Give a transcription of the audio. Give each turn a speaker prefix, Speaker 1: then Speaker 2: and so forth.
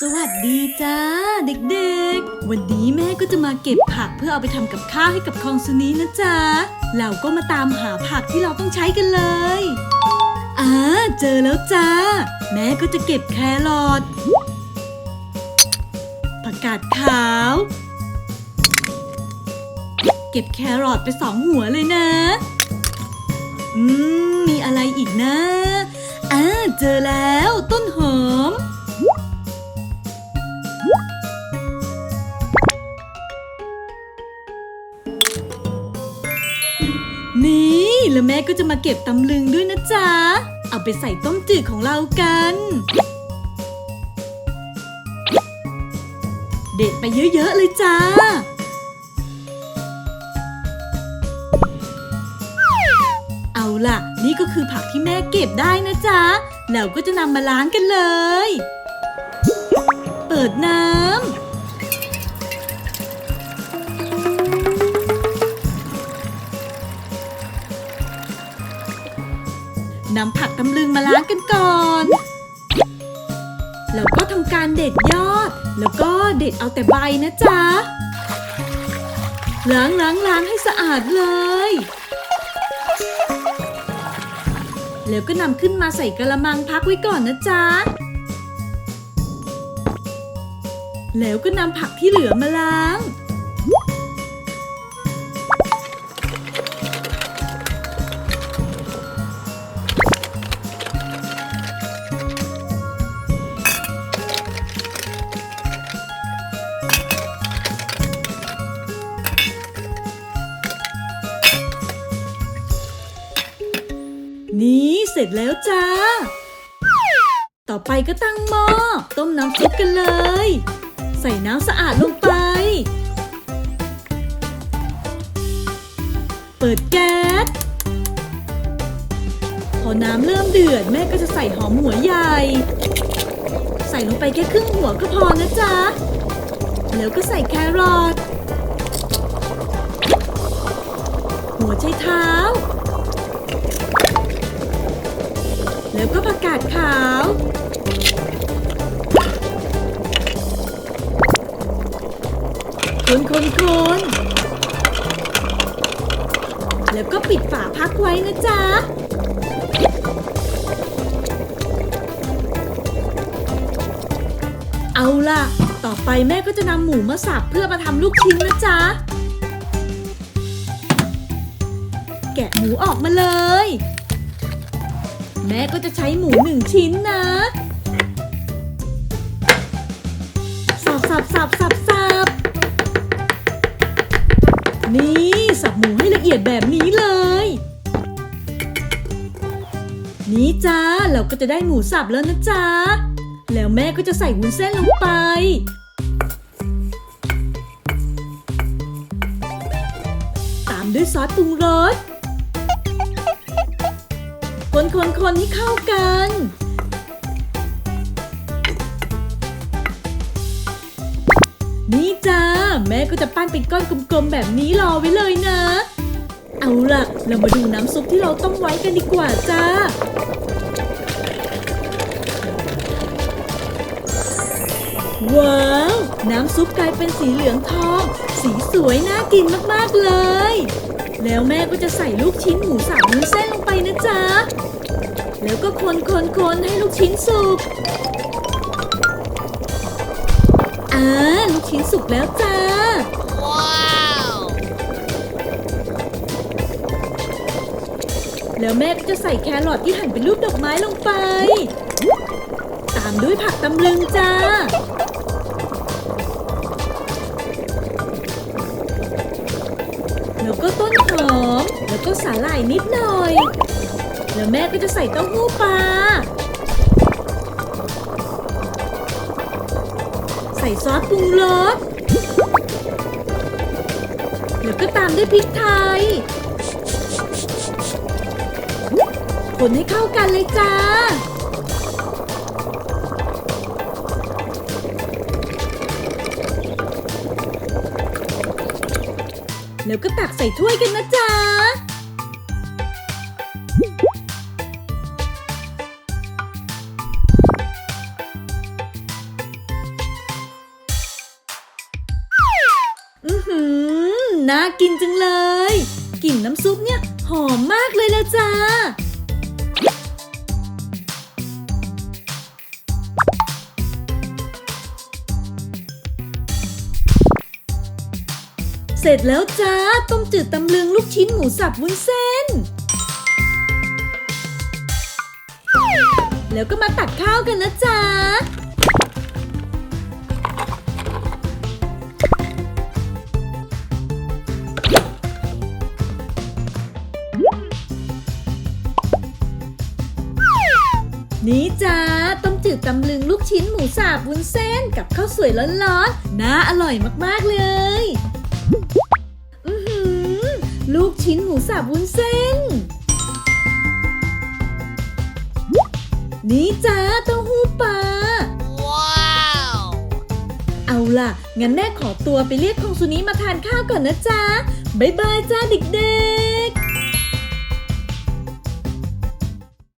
Speaker 1: สวัสดีจ้าเด็กๆ วันนี้แม่ก็จะมาเก็บผักเพื่อเอาไปทำกับข้าวให้กับคองซุนีนะจ๊ะ เราก็มาตามหาผักที่เราต้องใช้กันเลยอ่าเจอแล้วจ้า แม่ก็จะเก็บแครอทผักกาดขาว เก็บแครอทไปสองหัวเลยนะ อืม มีอะไรอีกนะอ่าเจอแล้ว แล้วแม่ก็จะมาเก็บตำลึงด้วยนะจ๊ะ เอาไปใส่ต้มจืดของเรากัน เด็ดไปเยอะๆเลยจ้า เอาล่ะ นี่ก็คือผักที่แม่เก็บได้นะจ๊ะ เราก็จะนำมาล้างกันเลย เปิดน้ำ นำผักตำลึงมาล้างกันก่อน แล้วก็ทำการเด็ดยอด แล้วก็เด็ดเอาแต่ใบนะจ๊ะ ล้างล้างล้างให้สะอาดเลย แล้วก็นำขึ้นมาใส่กระมังพักไว้ก่อนนะจ๊ะ แล้วก็นำผักที่เหลือมาล้าง ร็จแล้วจ้า ต่อไปก็ตั้งหม้อต้มน้ำซุปกันเลย ใส่น้ำสะอาดลงไป เปิดแก๊ส พอน้ำเริ่มเดือดแม่ก็จะใส่หอมหัวใหญ่ ใส่ลงไปแค่ครึ่งหัวก็พอนะจ๊ะ แล้วก็ใส่แครอท ก็ผักาดขาว คนคนคนแล้วก็ปิดฝาพักไว้นะจ๊ะเอาล่ะ ต่อไปแม่ก็จะนำหมูมาสับเพื่อมาทำลูกชิ้นนะจ๊ะ แกะหมูออกมาเลย แม่ก็จะใช้หมูหนึ่งชิ้นนะ สับสับสับสับสับนี่สับหมูให้ละเอียดแบบนี้เลย นี่จ้าเราก็จะได้หมูสับแล้วนะจ๊ะ แล้วแม่ก็จะใส่วุ้นเส้นลงไปตามด้วยซอสปรุงรส คนคนคนให้เข้ากัน นี่จ้า แม่ก็จะปั้นเป็นก้อนกลมๆ แบบนี้รอไว้เลยนะ เอาล่ะ เรามาดูน้ำซุปที่เราต้มไว้กันดีกว่าจ้าว้าว น้ำซุปกลายเป็นสีเหลืองทอง สีสวยน่ากินมาก ๆ เลย แล้วแม่ก็จะใส่ลูกชิ้นหมูสับวุ้นเส้นลงไปนะจ๊ะ แล้วก็คนคนคนให้ลูกชิ้นสุกอ่าลูกชิ้นสุกแล้วจ้าแล้วแม่ก็จะใส่แครอทที่หั่นเป็นรูปดอกไม้ลงไป ตามด้วยผักตำลึงจ้า ก็สาหร่ายนิดหน่อย แล้วแม่ก็จะใส่เต้าหู้ปลา ใส่ซอสปรุงรส แล้วก็ตามด้วยพริกไทย คนให้เข้ากันเลยจ้าแล้วก็ตักใส่ถ้วยกันนะจ๊ะ น่ากินจังเลย กลิ่นน้ำซุปเนี่ยหอมมากเลยละจ้า เสร็จแล้วจ้า ต้มจืดตำลึงลูกชิ้นหมูสับวุ้นเส้น แล้วก็มาตักข้าวกันนะจ๊ะ นี่จ้าต้มจืดตำลึงลูกชิ้นหมูสับวุ้นเส้นกับข้าวสวยร้อนๆน่าอร่อยมากๆเลยอือหือลูกชิ้นหมูสับวุ้นเส้น นี่จ้าเต้าหู้ปลาเอาล่ะ งั้นแม่ขอตัวไปเรียกคงสุนี้มาทานข้าวก่อนนะจ๊ะบ๊ายบายจ้าเด็กๆ